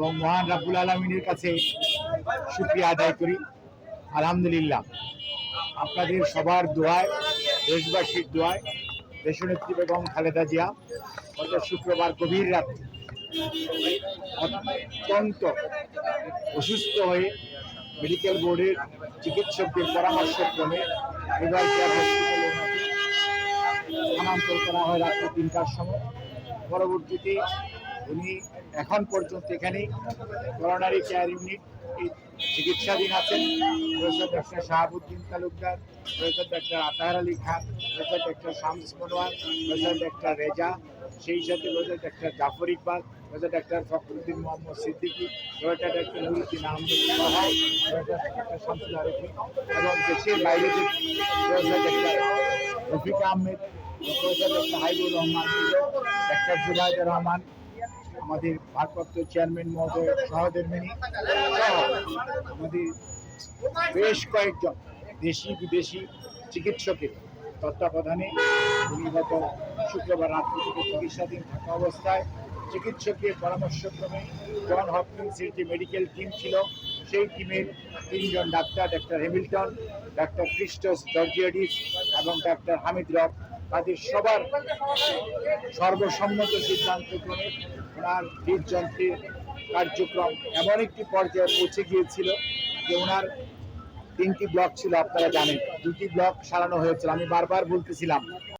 এবং মহান রাব্বুল আলমিনের কাছে শুক্রিয়া আদায় করি। আলহামদুলিল্লাহ। আপনাদের সবার দোয়ায়, দেশবাসীর দোয়ায়, দেশনেত্রী বেগম খালেদা জিয়া, গত শুক্রবার গভীর রাতে অত্যন্ত অসুস্থ হয়ে মেডিকেল বোর্ডের চিকিৎসকদের পরামর্শক্রমে ওনাকে স্থানান্তর করা হয় রাত্রি তিনটার সময়। পরবর্তীতে উনি এখন পর্যন্ত এখানে করোনারি কেয়ার ইউনিট চিকিৎসাধীন আছেন professor doctor Shahabuddin Talukdar professor doctor Atahar Ali Khan professor doctor Shams Monowar professor doctor Reza সেই সাথে professor doctor Zafar Iqbal professor doctor Fakhruddin Mohammad Siddiqui professor doctor Nuruddin Ahmed Saha professor doctor Shamsul Arifin এবং দেশের বাইরে professor doctor Rafiq Ahmed professor doctor Haibur Rahman doctor Jubaidur Rahman আমাদের ভারপ্রাপ্ত chairman মহোদয় সহধর্মিনী সহ আমাদের বেশ কয়েকজন দেশি, বিদেশি চিকিৎসকের তত্ত্বাবধানে গত শুক্রবার রাত্রি থেকে চিকিৎসাধীন থাকা অবস্থায় চিকিৎসকের পরামর্শক্রমে জন হপকিন্সের যে মেডিকেল টিম ছিল। সেই টিমের তিনজন doctor doctor Hamilton doctor Christos Georgiadis এবং ডাক্তার হামিদ রব। তাদের সবার সর্বসম্মত সিদ্ধান্ত করে ওনার হৃদযন্ত্রের কার্যক্রম এমন একটি পর্যায়ে পৌঁছে গিয়েছিল যে ওনার তিনটি ব্লক ছিল, আপনারা জানেন। দুটি ব্লক সারানো হয়েছিল, আমি বারবার বলতেছিলাম।